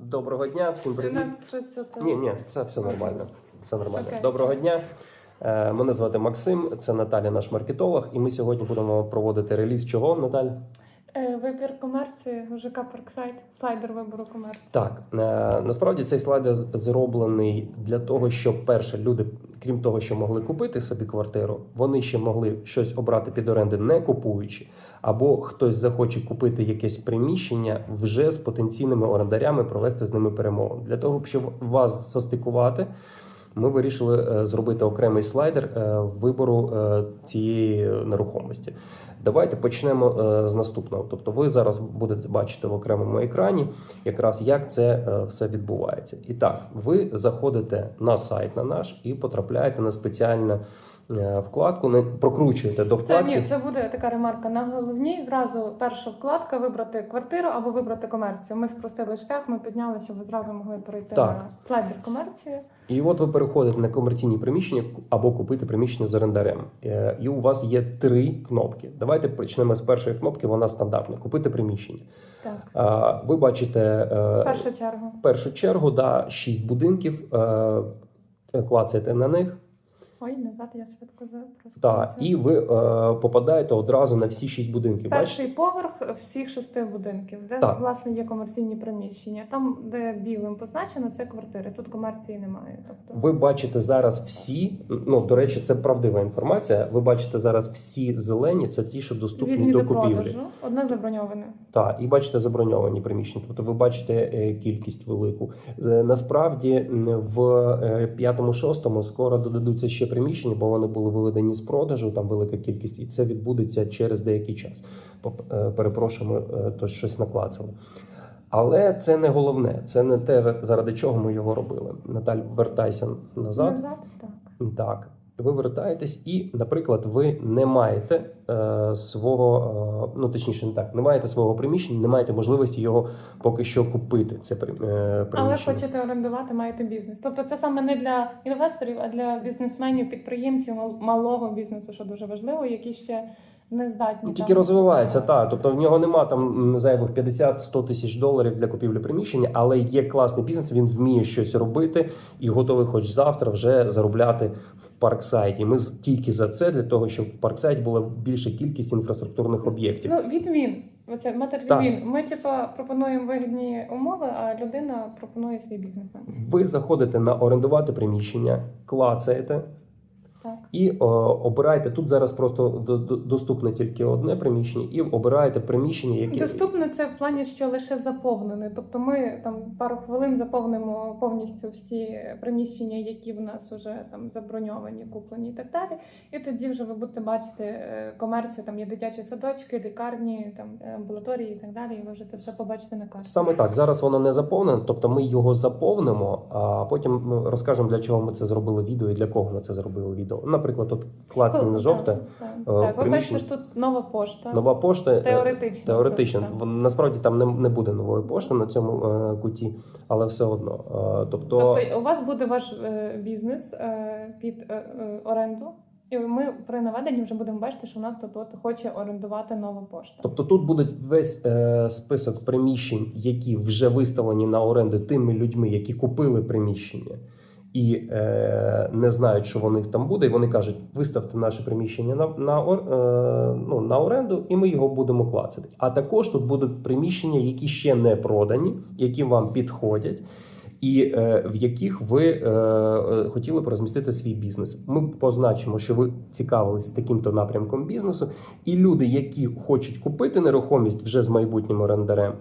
Доброго дня, всім привіт. Ні, ні, це все нормально. Все нормально. Okay. Доброго дня. Е, Мене звати Максим, це Наталя, наш маркетолог, і ми сьогодні будемо проводити реліз чого, Наталь? Е, Вибір комерції, ЖК Парксайт, слайдер вибору комерції. Так, е, насправді цей слайдер зроблений для того, щоб перше люди, крім того, що могли купити собі квартиру, вони ще могли щось обрати під оренди, не купуючи, або хтось захоче купити якесь приміщення вже з потенційними орендарями, провести з ними перемовини. Для того, щоб вас состикувати. Ми вирішили е, зробити окремий слайдер е, вибору е, цієї нерухомості. Давайте почнемо з наступного. Тобто, ви зараз будете бачити в окремому екрані, якраз як це все відбувається. І так, ви заходите на сайт на наш і потрапляєте на спеціальну вкладку, не прокручуєте до Це ні, це буде така ремарка на головній. Зразу перша вкладка вибрати квартиру або вибрати комерцію. Ми спростили шлях, ми підняли, щоб ви зразу могли перейти Так. на слайдер комерції. І от ви переходите на комерційні приміщення або купити приміщення з орендарем. Е, І у вас є три кнопки. Давайте почнемо з першої кнопки. Вона стандартна. Купити приміщення. Так, Ви бачите е, першу чергу. першу чергу да, шість будинків. е, Клацаєте на них, Ой, назад я швидко запроскочу. та, і ви е, попадаєте одразу на всі шість будинків. Бачите? Перший поверх всіх шести будинків, де Так. власне є комерційні приміщення. Там, де білим позначено, це квартири. Тут комерції немає. Тобто Ви бачите зараз всі. Ну до речі, це правдива інформація. Ви бачите зараз всі зелені, це ті, що доступні вільні до купівлі. продажу, одне заброньоване. Так, і бачите заброньовані приміщення. Тобто ви бачите е, кількість велику. Насправді в е, п'ятому-шостому скоро додадуться ще приміщення, бо вони були виведені з продажу. Там велика кількість, і це відбудеться через деякий час. Е, Перепрошуємо, е, то щось наклацали. Але це не головне, це не те, заради чого ми його робили. Наталь, вертайся назад. Назад, так. Так, ви вертаєтесь, і, наприклад, ви не маєте е, свого, е, ну точніше, не так, не маєте свого приміщення, не маєте можливості його поки що купити. Це при- е, Але хочете орендувати, маєте бізнес. Тобто це саме не для інвесторів, а для бізнесменів, підприємців мал- малого бізнесу, що дуже важливо, які ще не здатні Ну, тільки там- розвивається, так. Тобто в нього нема там зайвих 50-100 тисяч доларів для купівлі приміщення, але є класний бізнес, він вміє щось робити і готовий, хоч завтра, вже заробляти в парксайті. Ми тільки за це для того, щоб в парксайті була більша кількість інфраструктурних об'єктів. Ну, від-він. Оце метод він. Ми, типа, пропонуємо вигідні умови, а людина пропонує свій бізнес. Ви заходите на орендувати приміщення, клацаєте. І о, обираєте. Тут зараз просто до- до- доступне тільки одне приміщення, і обираєте приміщення, яке Доступне це в плані, що лише заповнене. Тобто ми там пару хвилин заповнимо повністю всі приміщення, які в нас вже там заброньовані, куплені і так далі. І тоді вже ви будете бачити е, комерцію, там є дитячі садочки, лікарні, там е, амбулаторії і так далі. І ви вже це все побачите на карті. саме так. Зараз воно не заповнене, тобто ми його заповнимо, а потім розкажемо для чого ми це зробили відео і для кого ми це зробили відео. Наприклад, от клацання на жовте, Так, так. е, Так, ви бачите, що тут нова пошта. нова пошта. Теоретично. Теоретично, це. Насправді там не, не буде нової пошти на цьому е, куті, але все одно. Е, тобто, Тобто у вас буде ваш е, бізнес е, під е, е, оренду, і ми при наведенні вже будемо бачити, що у нас тут от хоче орендувати нова пошта. Тобто тут буде весь е, список приміщень, які вже виставлені на оренду тими людьми, які купили приміщення і е, не знають, що вони там буде. І вони кажуть, виставте наше приміщення на, на, е, ну, на оренду, і ми його будемо клацати. А також тут будуть приміщення, які ще не продані, які вам підходять. І е, в яких ви е, е, хотіли б розмістити свій бізнес. Ми позначимо, що ви цікавились таким-то напрямком бізнесу, і люди, які хочуть купити нерухомість вже з майбутнім орендарем,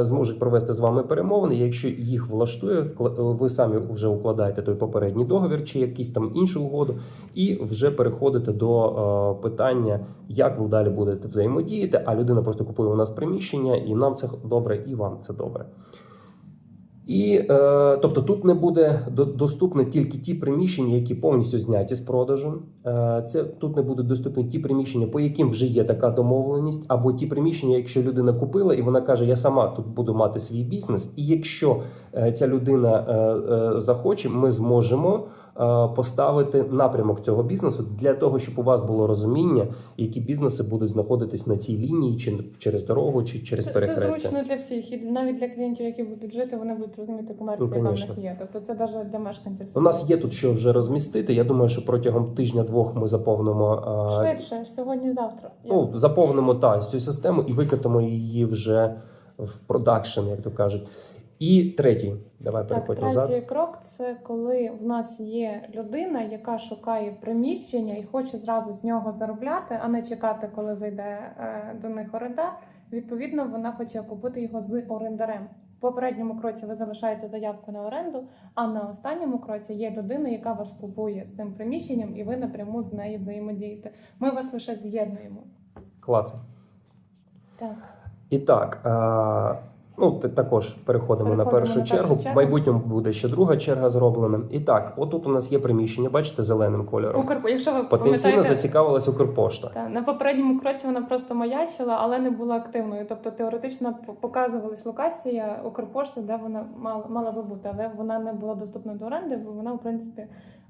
зможуть провести з вами перемовини. Якщо їх влаштує, ви самі вже укладаєте той попередній договір чи якийсь там іншу угоду, і вже переходите до питання, як ви далі будете взаємодіяти. А людина просто купує у нас приміщення, і нам це добре, і вам це добре. І е, тобто тут не буде доступні тільки ті приміщення, які повністю зняті з продажу. Е, це тут не будуть доступні ті приміщення, по яким вже є така домовленість, або ті приміщення, якщо людина купила і вона каже, я сама тут буду мати свій бізнес. І якщо е, ця людина е, е, захоче, ми зможемо поставити напрямок цього бізнесу для того, щоб у вас було розуміння, які бізнеси будуть знаходитись на цій лінії, чи через дорогу, чи через Це, це зручно для всіх, і навіть для клієнтів, які будуть жити, вони будуть розуміти комерцію, Ну, яка в них є. Тобто це навіть для мешканців. У нас є тут що вже розмістити. Я думаю, що протягом тижня-двох ми заповнимо а, швидше сьогодні-завтра. ну, заповнимо та цю систему і викатимо її вже в продакшн, як то кажуть. І третій, давай Так, переходь третій крок це коли в нас є людина, яка шукає приміщення і хоче зразу з нього заробляти, а не чекати, коли зайде е, до них орендар. Відповідно, вона хоче купити його з орендарем. В попередньому кроці ви залишаєте заявку на оренду, а на останньому кроці є людина, яка вас купує з цим приміщенням, і ви напряму з нею взаємодієте. Ми вас лише з'єднуємо. Клац. Так. І так, а, ну також переходимо, на першу на першу чергу. В майбутньому буде ще друга черга зроблена. І так, отут у нас є приміщення, бачите, зеленим кольором. Укрпо, якщо ви Потенційно зацікавилась Укрпошта. Та, на попередньому кроці вона просто маячила, але не була активною. Тобто теоретично показувалась локація Укрпошти, де вона мала, мала би бути, але вона не була доступна до оренди, бо вона, в принципі,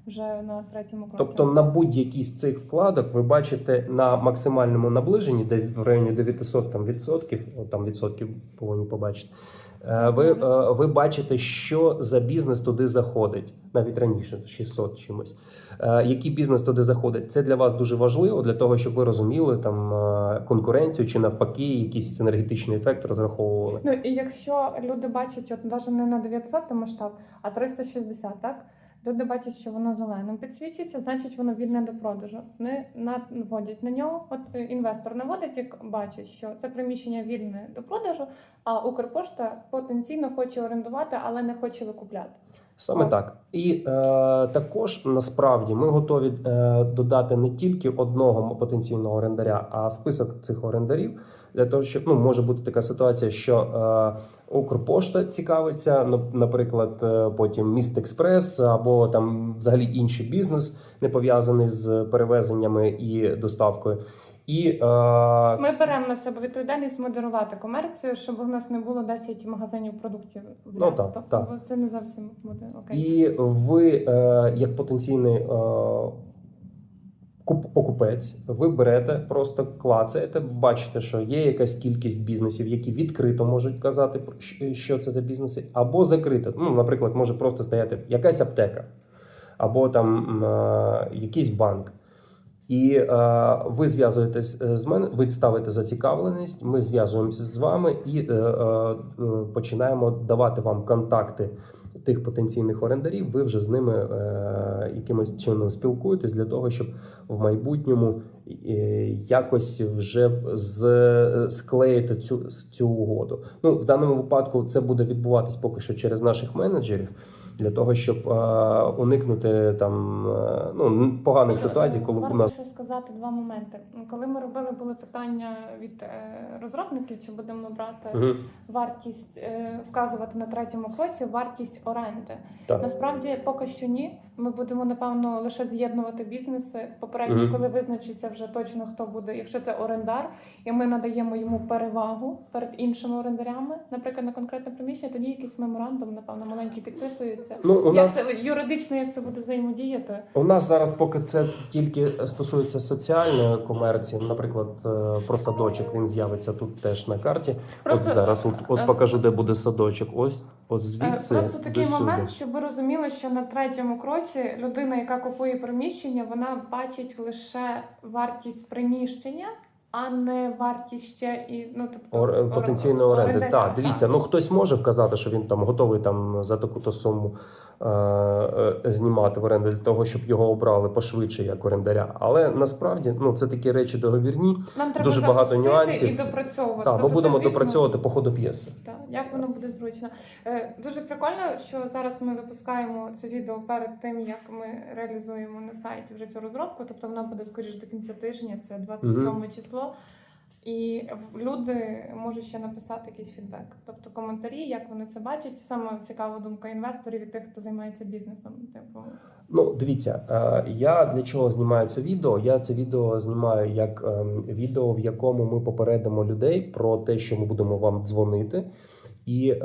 вже на третьому кроці. Тобто на будь-якій з цих вкладок ви бачите на максимальному наближенні, десь в районі 900 там, відсотків, там відсотків повинні побачити. е, Ви, е, ви бачите, що за бізнес туди заходить, навіть раніше 600 чимось. Е, Який бізнес туди заходить? Це для вас дуже важливо для того, щоб ви розуміли там конкуренцію чи навпаки якийсь енергетичний ефект розраховували. Ну і якщо люди бачать, от навіть не на 900 масштаб, а 360, так? Люди бачать, що воно зеленим підсвічується, значить воно вільне до продажу. Не наводять на нього. От е, інвестор наводить, як бачить, що це приміщення вільне до продажу, а Укрпошта потенційно хоче орендувати, але не хоче викупляти. Саме От. так. І е, також насправді ми готові е, додати не тільки одного потенційного орендаря, а список цих орендарів для того, щоб ну може бути така ситуація, що е, Укрпошта цікавиться, наприклад, е, потім Міст Експрес або там взагалі інший бізнес, не пов'язаний з перевезеннями і доставкою. І е, Ми беремо на себе відповідальність модерувати комерцію, щоб у нас не було 10 магазинів продуктів Ну, так, тобто так. це не зовсім буде окей. І ви, е, як потенційний е, куп- покупець, ви берете, просто клацаєте, бачите, що є якась кількість бізнесів, які відкрито можуть казати, що це за бізнеси, або закрито. Ну, наприклад, може просто стояти якась аптека, або там е, якийсь банк. І е, ви зв'язуєтесь е, з мене, ви ставите зацікавленість, ми зв'язуємося з вами і е, е, починаємо давати вам контакти тих потенційних орендарів. Ви вже з ними е, якимось чином спілкуєтесь для того, щоб в майбутньому е, якось вже з, склеїти цю, цю угоду. Ну, в даному випадку це буде відбуватись поки що через наших менеджерів. Для того щоб е, уникнути там е, ну поганих ситуацій, коли Варто у нас ще сказати два моменти. Коли ми робили були питання від е, розробників, чи будемо брати Мгм. вартість вказувати на третьому кроці вартість оренди. так. Насправді поки що ні. Ми будемо напевно лише з'єднувати бізнеси. Попередньо, Мгм. коли визначиться вже точно хто буде, якщо це орендар, і ми надаємо йому перевагу перед іншими орендарями, наприклад, на конкретне приміщення, тоді якийсь меморандум, напевно, маленький підписується. Ну у як нас це юридично, як це буде взаємодіяти? у нас зараз, поки це тільки стосується соціальної комерції, наприклад, е, про садочок він з'явиться тут теж на карті. Просто от зараз от, от е, покажу, де буде садочок. Ось от Е, звідси Просто такий до сюди. момент, щоб ви розуміли, що на третьому кроці людина, яка купує приміщення, вона бачить лише вартість приміщення, а не вартість ще і ну тобто Ор, потенційної оренди. Так, дивіться, ну хтось може вказати, що він там готовий там за таку-то суму. е, е, знімати в оренду для того, щоб його обрали пошвидше як орендаря. Але насправді ну це такі речі договірні. Нам треба дуже багато нюансів. і допрацьовувати. Так, ми Тобто будемо звісно, допрацьовувати по ходу п'єси. Так, як воно буде зручно. Е, Дуже прикольно, що зараз ми випускаємо це відео перед тим, як ми реалізуємо на сайті вже цю розробку. Тобто вона буде скоріш до кінця тижня, це 27 число. І люди можуть ще написати якийсь фідбек, тобто коментарі, як вони це бачать. Саме цікава думка інвесторів і тих, хто займається бізнесом. Типу, Ну, дивіться, е, я для чого знімаю це відео? Я це відео знімаю як ем, відео, в якому ми попередимо людей про те, що ми будемо вам дзвонити і е,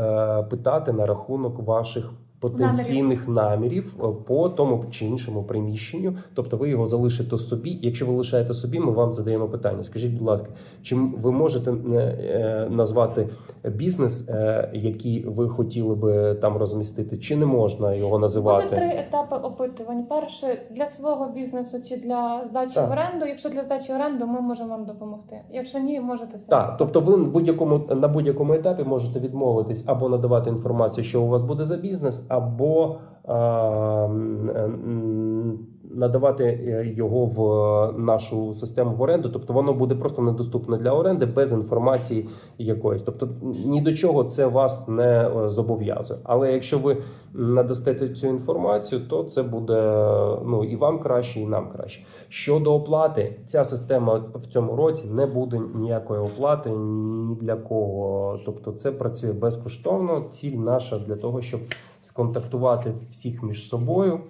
питати на рахунок ваших потенційних намірів е, по тому чи іншому приміщенню. Тобто ви його залишите собі. Якщо ви лишаєте собі, ми вам задаємо питання. Скажіть, будь ласка, чи ви можете е, е, назвати бізнес, який ви хотіли би там розмістити, чи не можна його Буде називати? три етапи опитувань. Перше для свого бізнесу чи для здачі Так. в оренду. Якщо для здачі в оренду, ми можемо вам допомогти. Якщо ні, можете самі. Так, тобто ви будь-якому на будь-якому етапі можете відмовитись або надавати інформацію, що у вас буде за бізнес, або а, м, м, надавати е, його в нашу систему в оренду. Тобто воно буде просто недоступне для оренди без інформації якоїсь. Тобто ні до чого це вас не е, зобов'язує. Але якщо ви надасте цю інформацію, то це буде ну і вам краще, і нам краще. Щодо оплати, ця система в цьому році не буде ніякої оплати ні для кого. Тобто, це працює безкоштовно. Ціль наша для того, щоб сконтактувати всіх між собою.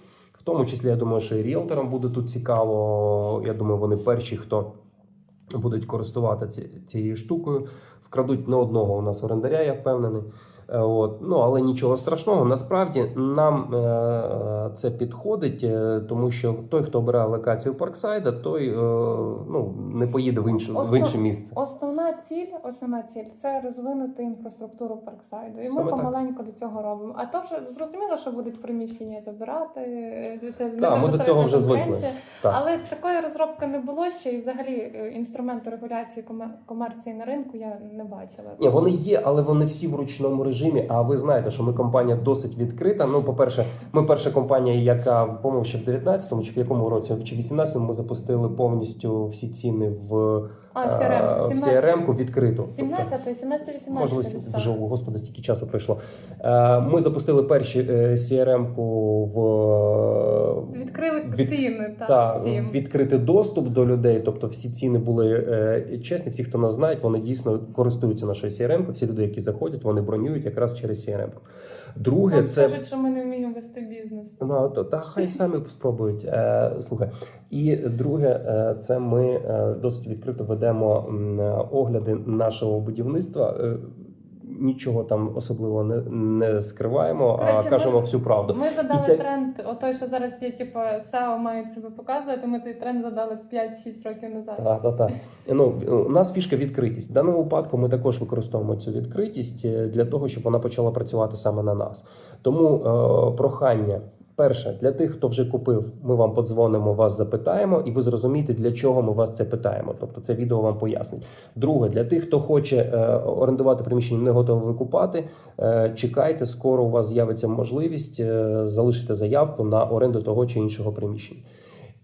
В тому числі, я думаю, що і ріелторам буде тут цікаво. Я думаю, вони перші, хто будуть користуватися цією штукою. Вкрадуть не одного у нас орендаря, я впевнений. Е, От. Ну, але нічого страшного. Насправді нам е, це підходить, е, тому що той, хто обирає локацію Парксайда, той е, ну, не поїде в інше, в інше місце. Основна ціль, основна ціль це розвинути інфраструктуру парксайду. І ми Саме так. помаленьку до цього робимо. А то вже зрозуміло, що будуть приміщення забирати. Це Так, ми до цього вже звикли. Так. Але такої розробки не було ще, і взагалі е, інструменту регуляції коме- комерції на ринку я не бачила. Ні, вони є, але вони всі в ручному режимі. А ви знаєте, що ми компанія досить відкрита. Ну, по-перше, ми перша компанія, яка по-моєму, в 19-му чи в якому році, чи в 18-му ми запустили повністю всі ціни в, А, е, CRM, в 17, CRM-ку відкриту. Тобто, 17, 17, 18 Можливо, вже о, господи, стільки часу пройшло. Е, Ми запустили перші е, CRM-ку в Відкрили ціни та, та, всім. відкрити доступ до людей. Тобто всі ціни були е, чесні. Всі, хто нас знають, вони дійсно користуються нашою CRM. Всі люди, які заходять, вони бронюють якраз через CRM. Друге, Вам це кажуть, що ми не вміємо вести бізнес. Ну, то, та хай самі спробують. Е, слухай. І друге, е, це ми е, досить відкрито ведемо е, огляди нашого будівництва. Нічого там особливо не, не скриваємо, Короче, а ми- кажемо всю правду. Ми задали І це- тренд, отой, що зараз є, типу, SEO мають себе показувати. Ми цей тренд задали 5-6 років назад. Так, так, так. Ну, у нас фішка відкритість. В даному випадку ми також використовуємо цю відкритість е, для того, щоб вона почала працювати саме на нас. Тому е, прохання. Перше, для тих, хто вже купив, ми вам подзвонимо, вас запитаємо, і ви зрозумієте, для чого ми вас це питаємо. Тобто це відео вам пояснить. Друге, для тих, хто хоче е, орендувати приміщення, не готовий викупати, е, чекайте, скоро у вас з'явиться можливість е, залишити заявку на оренду того чи іншого приміщення.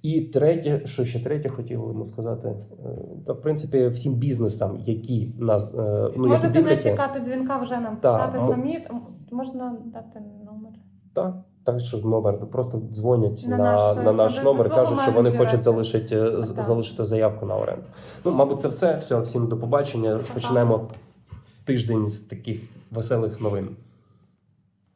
І третє, що ще третє хотіли ми сказати, е, та в принципі всім бізнесам, які нас е, ну які Можете не чекати дзвінка, вже нам писати самі. Можна дати номер. та так що номер просто дзвонять На на, наш, на, наш номер, кажуть, що вони хочуть залишити з- залишити заявку на оренду. Ну, мабуть, це все. Все, всім до побачення. Починаємо тиждень з таких веселих новин.